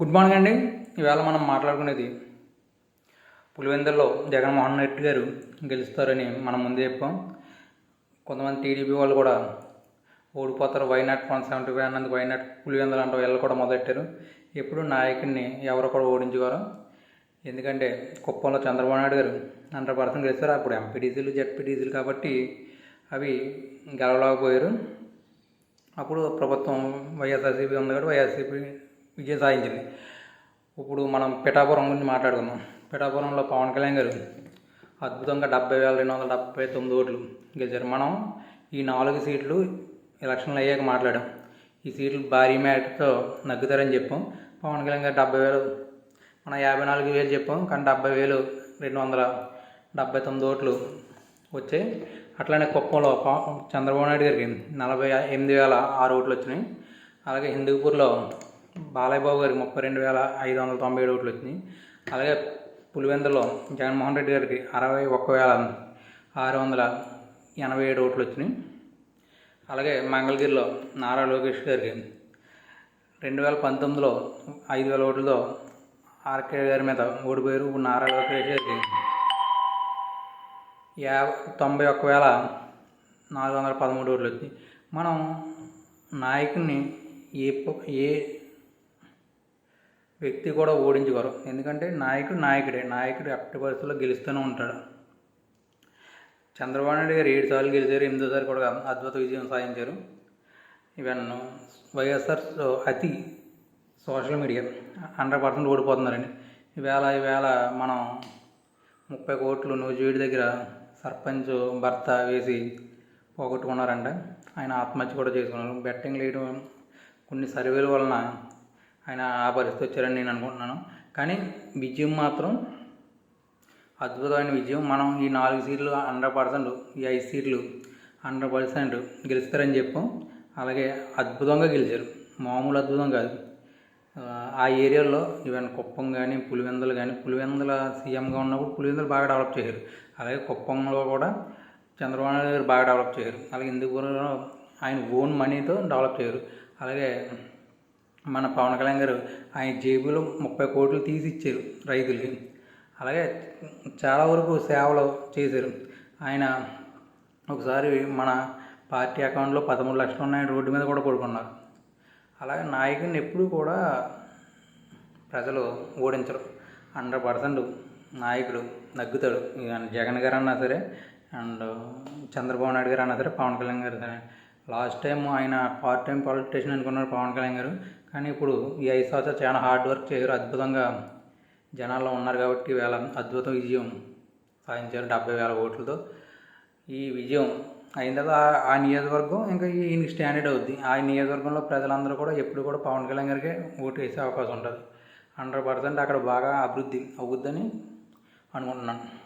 Good morning అండి. ఈవేళ మనం మాట్లాడుకునేది పులివెందుల్లో జగన్మోహన్ రెడ్డి గారు గెలుస్తారని మనం ముందే చెప్పాం. కొంతమంది టీడీపీ వాళ్ళు కూడా ఓడిపోతారు. Why not one seventy five అన్నందుకు వైనాట్ పులివెందులు అంటే వీళ్ళు కూడా మొదలెట్టారు. ఎప్పుడు నాయకుడిని ఎవరు కూడా ఓడించుకోరు. ఎందుకంటే కుప్పంలో చంద్రబాబు నాయుడు గారు హండ్రెడ్ పర్సెంట్ గెలిచారు అప్పుడు ఎంపీటీసీలు జెడ్పీడీసీలు కాబట్టి అవి గెలవలేకపోయారు. అప్పుడు ప్రభుత్వం వైఎస్ఆర్సీపీ ఉంది కాబట్టి వైఎస్ఆర్సీపీ విజయం సాధించింది ఇప్పుడు మనం పిఠాపురం గురించి మాట్లాడుకుందాం. పిఠాపురంలో పవన్ కళ్యాణ్ గారు అద్భుతంగా డెబ్బై వేల రెండు వందల డెబ్బై తొమ్మిది ఓట్లు గెలిచారు. మనం ఈ నాలుగు సీట్లు ఎలక్షన్లు అయ్యాక మాట్లాడాం. ఈ సీట్లు భారీ మ్యాట్తో నగ్గుతారని చెప్పాం. పవన్ కళ్యాణ్ గారు డెబ్బై వేలు మనం యాభై నాలుగు వేలు చెప్పాం. కానీ డెబ్బై వేలు రెండు వందల డెబ్బై తొమ్మిది ఓట్లు వచ్చాయి. అట్లానే కుప్పంలో చంద్రబాబు నాయుడు గారికి నలభై ఎనిమిది వేల ఆరు ఓట్లు వచ్చినాయి. అలాగే హిందూపూర్లో బాలయ్య బాబు గారికి ముప్పై రెండు వేల ఐదు వందల తొంభై ఏడు ఓట్లు వచ్చినాయి. అలాగే పులివెందులో జగన్మోహన్ రెడ్డి గారికి అరవై ఒక్క వేల ఆరు వందల ఎనభై ఏడు ఓట్లు వచ్చినాయి. అలాగే మంగళగిరిలో నారా లోకేష్ గారికి రెండు వేల పంతొమ్మిదిలో ఐదు వేల ఓట్లతో ఆర్కే గారి మీద ఓడిపోయారు. ఇప్పుడు నారా లోకేష్ గారికి యా తొంభై ఒక్క వేల నాలుగు వందల పదమూడు ఓట్లు వచ్చినాయి. మనం నాయకుడిని ఏ ఏ వ్యక్తి కూడా ఓడించగలరు ఎందుకంటే నాయకుడు నాయకుడే. నాయకుడు ఎట్టి పరిస్థితుల్లో గెలుస్తూనే ఉంటాడు. చంద్రబాబు నాయుడు గారు ఏడు సార్లు గెలిచారు ఎనిమిదోసారి కూడా అద్భుత విజయం సాధించారు. ఈవెన్ వైఎస్ఆర్ అతి సోషల్ మీడియా హండ్రెడ్ పర్సెంట్ ఓడిపోతున్నారండి. ఈవేళ ఈవేళ మనం ముప్పై కోట్లు నూజివీడి దగ్గర సర్పంచ్ భర్త వేసి పోగొట్టుకున్నారంట. ఆయన ఆత్మహత్య కూడా చేసుకున్నారు. బెట్టింగ్ లేయడం కొన్ని సర్వేల వలన ఆయన ఆ పరిస్థితి వచ్చారని నేను అనుకుంటున్నాను. కానీ విజయం మాత్రం అద్భుతమైన విజయం. మనం ఈ నాలుగు సీట్లు హండ్రెడ్ పర్సెంట్ ఈ ఐదు సీట్లు హండ్రెడ్ పర్సెంట్ గెలుస్తారని చెప్పాం. అలాగే అద్భుతంగా గెలిచారు. మామూలు అద్భుతం కాదు. ఆ, ఏరియాలో ఈవెన్ కుప్పం కానీ పులివెందులు కానీ పులివెందుల సీఎంగా ఉన్నప్పుడు పులివెందులు బాగా డెవలప్ చేశారు. అలాగే కుప్పంలో కూడా చంద్రబాబు నాయుడు గారు బాగా డెవలప్ చేయరు అలాగే ఇందుకు ఆయన ఓన్ మనీతో డెవలప్ చేయరు అలాగే మన పవన్ కళ్యాణ్ గారు ఆయన జేబులో ముప్పై కోట్లు తీసి ఇచ్చారు రైతులకి. అలాగే చాలా వరకు సేవలు చేశారు. ఆయన ఒకసారి మన పార్టీ అకౌంట్లో పదమూడు లక్షలు ఉన్నాయని రోడ్డు మీద కూడా పడుకున్నారు. అలాగే నాయకుడిని ఎప్పుడూ కూడా ప్రజలు ఓడించరు. హండ్రెడ్ పర్సెంట్ నాయకుడు నగ్గుతాడు. జగన్ గారు అన్నా సరే అండ్ చంద్రబాబు నాయుడు గారు అన్నా సరే పవన్ కళ్యాణ్ గారు సరే. లాస్ట్ టైం ఆయన పార్ట్ టైం పాలిటిషియన్ అనుకున్నారు పవన్ కళ్యాణ్ గారు. కానీ ఇప్పుడు ఈ ఐదు సంవత్సరాలు చాలా హార్డ్ వర్క్ చేశారు. అద్భుతంగా జనాల్లో ఉన్నారు కాబట్టి వేళ అద్భుతం విజయం సాధించారు డెబ్బై వేల ఓట్లతో. ఈ విజయం అయిన తర్వాత ఆ- ఆ నియోజకవర్గం ఇంకా ఈయనకి స్టాండర్డ్ అవుద్ది. ఆ నియోజకవర్గంలో ప్రజలందరూ కూడా ఎప్పుడు కూడా పవన్ కళ్యాణ్ గారికి ఓటు వేసే అవకాశం ఉంటుంది. హండ్రెడ్ పర్సెంట్ అక్కడ బాగా అభివృద్ధి అవుద్దని అనుకుంటున్నాను.